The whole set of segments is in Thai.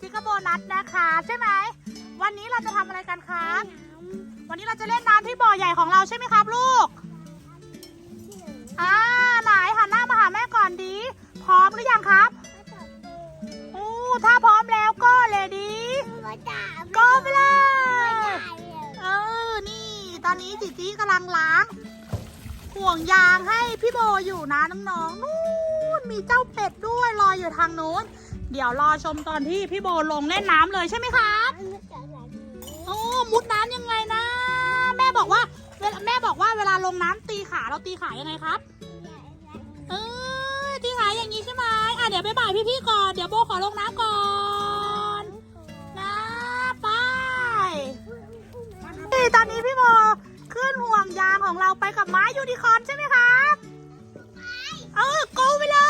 ชิคาโบนัสนะคะ ใช่ไหม วันนี้เราจะทำอะไรกันครับวันนี้เราจะเล่นน้ำที่บ่อใหญ่ของเราใช่ไหมครับลูกอ่าหลายหันหน้ามาหาแม่ก่อนดี พร้อมหรือยังครับโอ้ถ้าพร้อมแล้วก็เลยดีก็ไปเลยเออนี่ ตอนนี้จีจีกำลังล้างห่วงยางให้พี่โบอยู่นะน้องๆนู่นมีเจ้าเป็ดด้วยลอยอยู่ทางโน้น เดี๋ยวรอชมตอนที่พี่โบลงเล่นน้ำเลยใช่ไหมครับโอ้มุดน้ำยังไงนะ แม่บอกว่าเวลาแม่บอกว่าเวลาลงน้ำตีขาเราตีขายังไงครับเออตีขาอย่างนี้ใช่ไหมอะเดี๋ยวไปบ่ายพี่ๆก่อนเดี๋ยวโบขอลงน้ำก่อนนะไปนี่ตอนนี้พี่โบขึ้นห่วงยางของเราไปกับไม้ยูนิคอร์นใช่ไหมครับเออโกไปเลย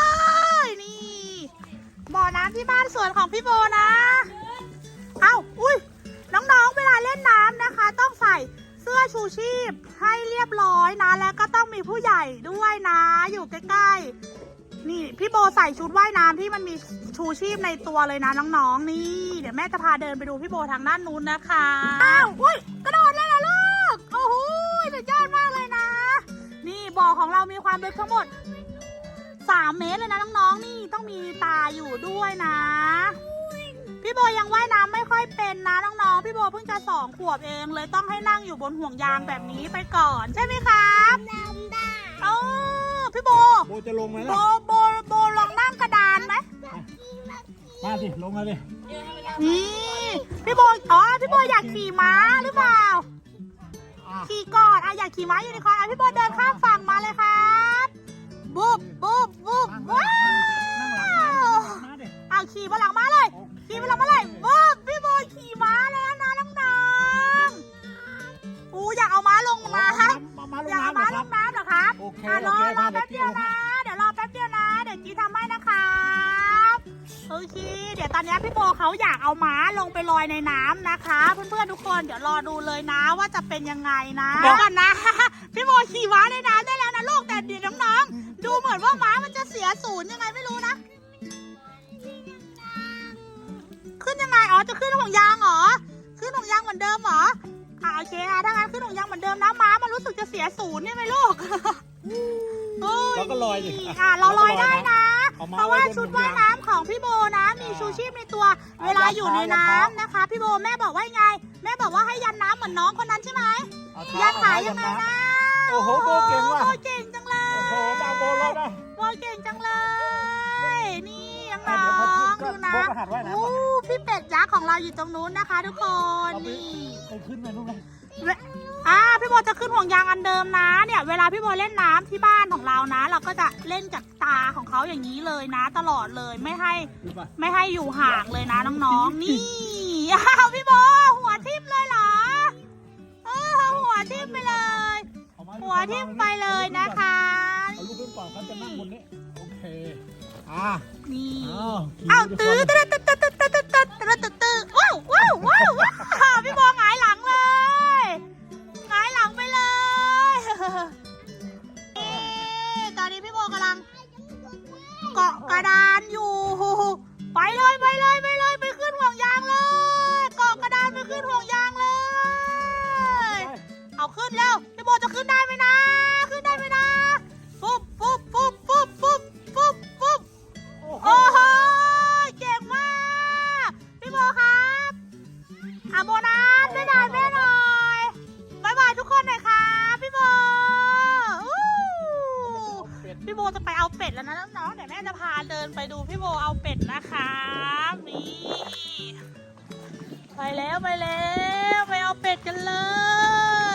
ที่บ้านสวนของพี่โบนะ เอ้าอุ้ยน้องๆ เวลาเล่นน้ำนะคะ ต้องใส่เสื้อชูชีพให้เรียบร้อยนะ แล้วก็ต้องมีผู้ใหญ่ด้วยนะ อยู่ใกล้ๆ นี่พี่โบใส่ชุดว่ายน้ำที่มันมีชูชีพในตัวเลยนะน้องๆ นี่ เดี๋ยวแม่จะพาเดินไปดูพี่โบทางด้านนู้นนะคะ อ้าว อุ้ยกระโดดเลยนะลูก โอ้โหสุดยอดมากเลยนะ นี่บ่อของเรามีความลึกทั้งหมด 3 เมตรเลยนะน้องๆ นี่ต้องมีตาอยู่ด้วยนะ พี่โบยังว่ายน้ำไม่ค่อยเป็นนะน้องๆ พี่โบเพิ่งจะสองขวบเองเลยต้องให้นั่งอยู่บนห่วงยางแบบนี้ไปก่อนใช่ไหมครับเออพี่โบ โบจะลงไหมโบล่ะ โบโบลองนั่งกระดานไหมมาสิ ลงมาดินี่พี่โบอ๋อพี่โบอยากขี่ม้าหรือเปล่า อะขี่ก่อนอะอยากขี่ม้าอยู่ในคอนอะพี่โบเดินข้ามฝั่งมาเลยครับ บุ๊บบุ๊ บบุ๊บว้าวมาดิเอาขี่มาหลังม้าเลย ขี่มาหลังม้าเลยบุ๊บพี่โบขี่ม้าแล้วนะน้องๆอูอยากเอาม้าลงน้ำมามาลองยากเอาน้ำม้านะลครับงน้ำเหรอครับโอเคอะรอโอเครอมาแป๊บเดียวเดี๋นะยวเดี๋ยวรอแป๊บเดียวนะ เดี๋ยวจีทำให้นะครับโอเค เดี๋ยวตอนนี้พี่โบเขาอยากเอาม้าลงไปลอยในน้ำนะคะ เพื่อนๆทุกคนเดี๋ยวรอดูเลยนะว่าจะเป็นยังไงนะเดี๋ยวก่อนนะ พี่โบขี่ม้าในน้ำได้แล้วนะลูกแต่เดี๋ยว ศูนย์ยังไงไม่รู้นะ ขึ้นยังไง อ๋อ จะขึ้นห่วงยางเหรอ ขึ้นห่วงยางเหมือนเดิมเหรอ อ่าโอเคอะถ้างั้นขึ้นห่วงยางเหมือนเดิมนะม้ามันรู้สึกจะเสียศูนย์นี่ไหมลูกเฮ้ยเราก็ลอยดิอะเราลอยได้นะ เอาม้าเพราะว่าไว้บนชุดห่วว่างยยางน้ำของพี่โบนะ มีชูชีพในตัวอะเวลาอยู่ในยัดน้ำเท้านะคะ พี่โบแม่บอกว่ายังไง แม่บอกว่าให้ยันน้ำเหมือนน้องคนนั้นใช่ไหม เอาเท้ายันขาเอายังไงเท้านะ โอ้โหโบเก่งว่ะ โบเก่งจัง ดูนะโบก็หัดว่ายน้ำก่อนอู้พี่เป็ดยักษ์ของเราอยู่ตรงนู้นนะคะ ทุกคนเอาไปนี่ไปขึ้นไปนู่นนะเวอ่าพี่โบจะขึ้นห่วงยางอันเดิมนะ เนี่ย เวลาพี่โบเล่นน้ำที่บ้านของเรานะ เราก็จะเล่นกับตาของเขาอย่างนี้เลยนะ ตลอดเลยไม่ให้ดูป่ะไม่ให้อยู่ห่างเลยนะน้องๆ นี่อ้าวพี่โบหัวทิ่มเลยเหรอเออหัวทิ่มไปเลยเอามาหัวทิ่มไปเลยนะคะเอาลูกขึ้นก่อนเขาจะนั่งบนนี้โอเคอะนี่อ้าวขี่อ้าวทุกตื้อคนตื้อตื้อตื้อตื้อตื้อตื้อตื้อตื้อตื้อว้าวว้าวว้าวว้าวพี่โบหงายหลังเลยหงายหลังไปเลยเอ๊ะตอนนี้พี่โบกำลัง เกาะกระดานอยู่ ไปเลยไปเลยไปเลยไปขึ้นห่วงยางเลย เกาะกระดานไปขึ้นห่วงยางเลย เอาขึ้นแล้วพี่โบจะขึ้นได้ พี่โบจะไปเอาเป็ดแล้วนะน้องๆเดี๋ยวแม่จะพาเดินไปดูพี่โบเอาเป็ดนะคะนี่ไปแล้วไปแล้วไปเอาเป็ดกันเล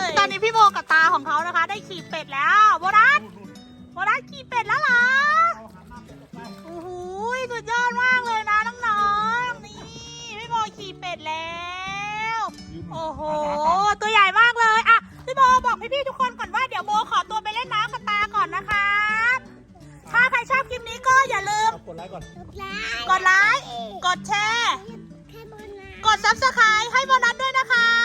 ย ตอนนี้พี่โบกับตาของเขานะคะ ได้ขี่เป็ดแล้วโบรัสโบรัสขี่เป็ดแล้วเหรอ ดไลค์ก่อน กดไลค์ กดแชร์ กดซับสไครต์ให้โบนัสด้วยนะคะ